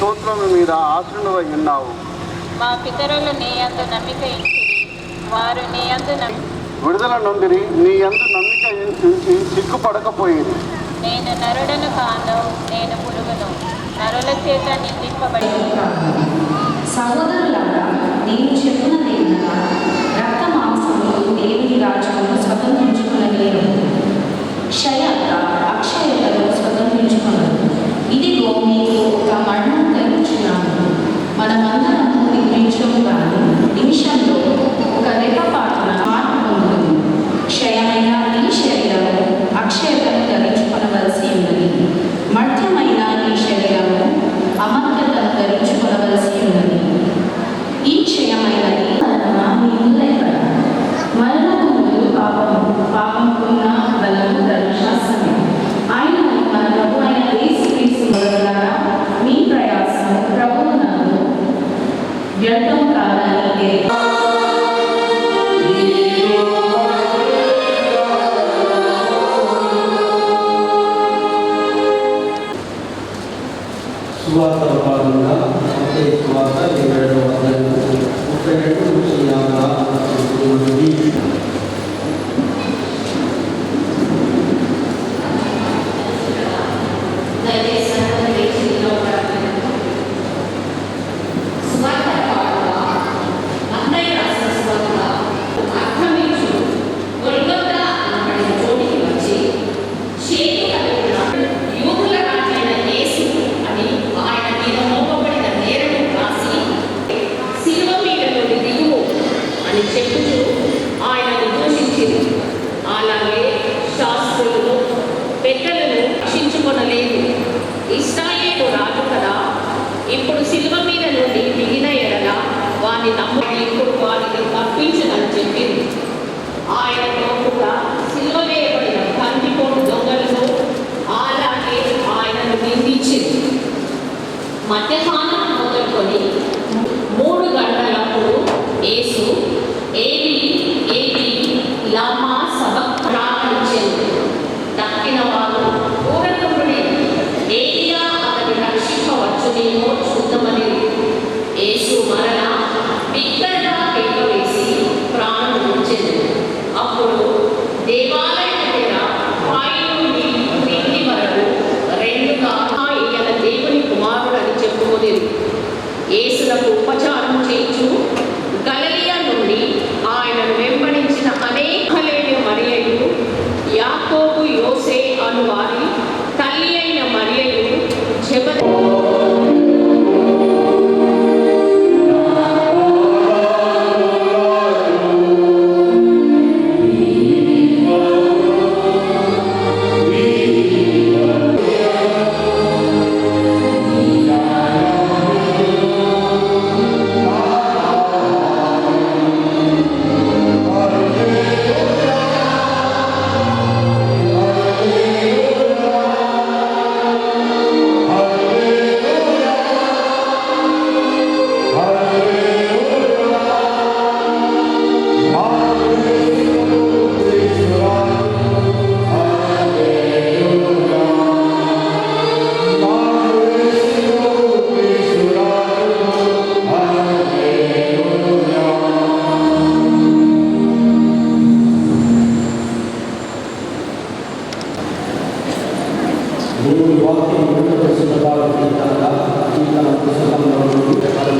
స్తోత్రము మీద ఆశ్రుడవై ఉన్నావు. మా పితరులు నీ అందు నమ్మిక వారు నీ అందు విడుదల నుండి నీ అందు నమ్మిక ఉంచి సిగ్గుపడకపోయింది. నేను నరుడను కాను నేను పురుగును. నరుల చేత నిందింపబడి సహోదరులారా నేను చెప్పినది రక్త మాంసములు దేవుని రాజ్యమును స్వతంత్రించుకునలేరు క్షయత అక్షయతను uma Allah kita bersyukur kepada Allah kita bersyukur kepada Allah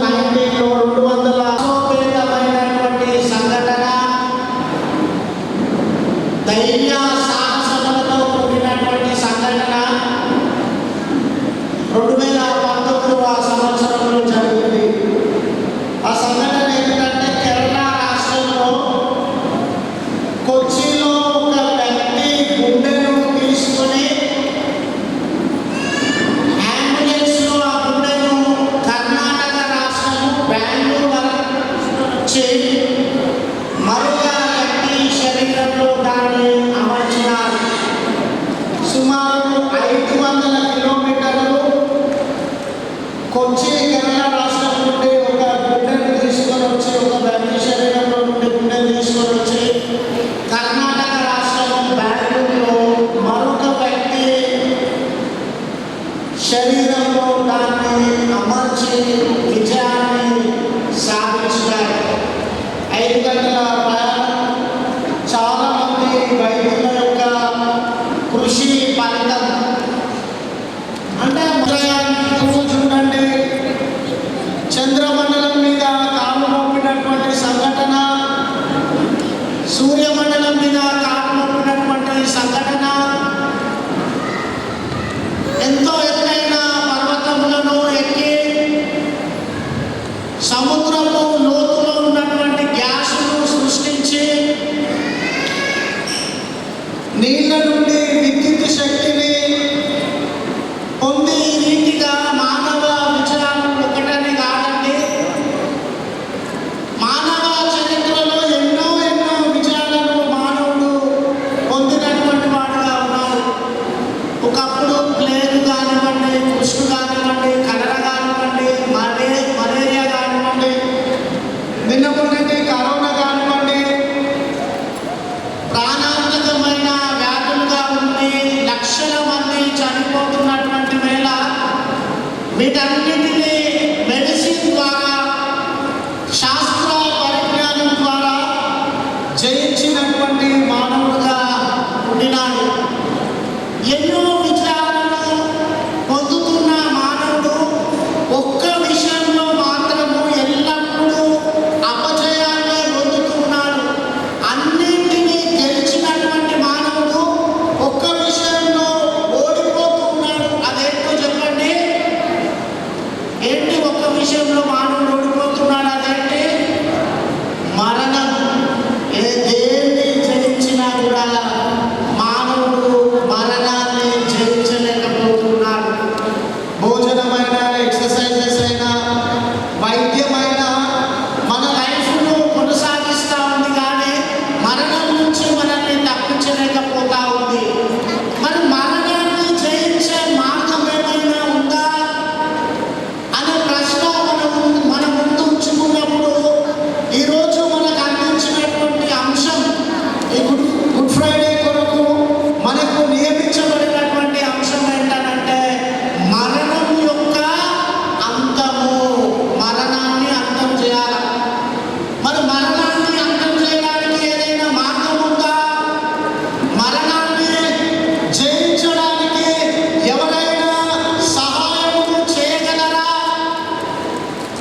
Вітаю!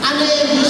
Amém.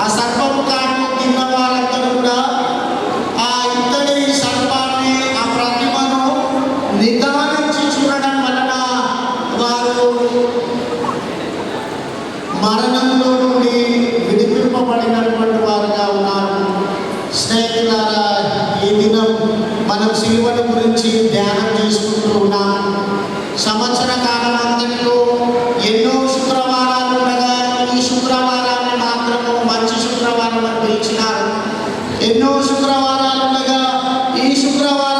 ఆ కూడా ఆ సర్పాన్ని ఆ ప్రతిమను వారు మరణంలో నుండి వారుగా ఉన్నారు. మనం శిలువను గురించి ధ్యానం చేసుకుంటూ ఉన్నాం. సంవత్సర కాలం శుక్రవారాలుండగా ఈ శుక్రవారం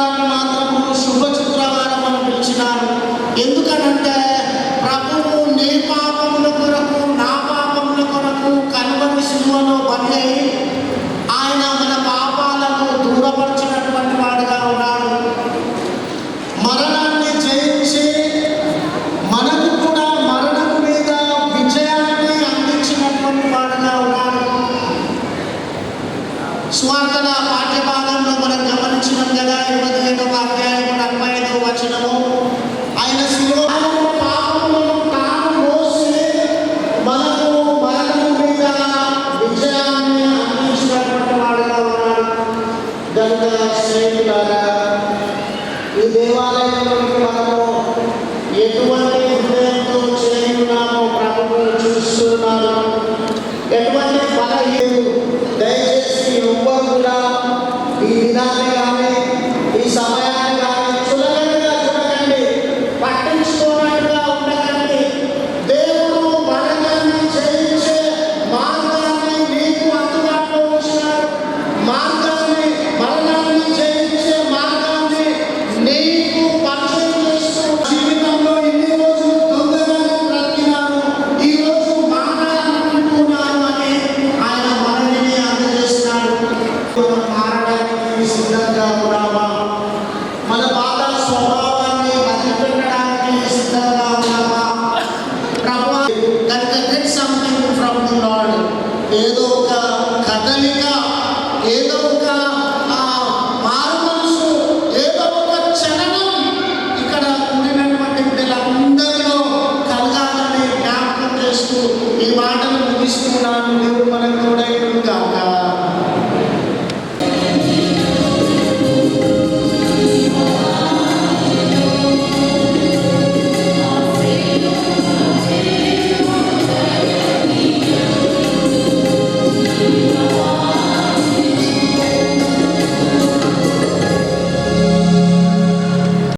ఈ దేవాలయంలో మనము ఎటువంటి pregunta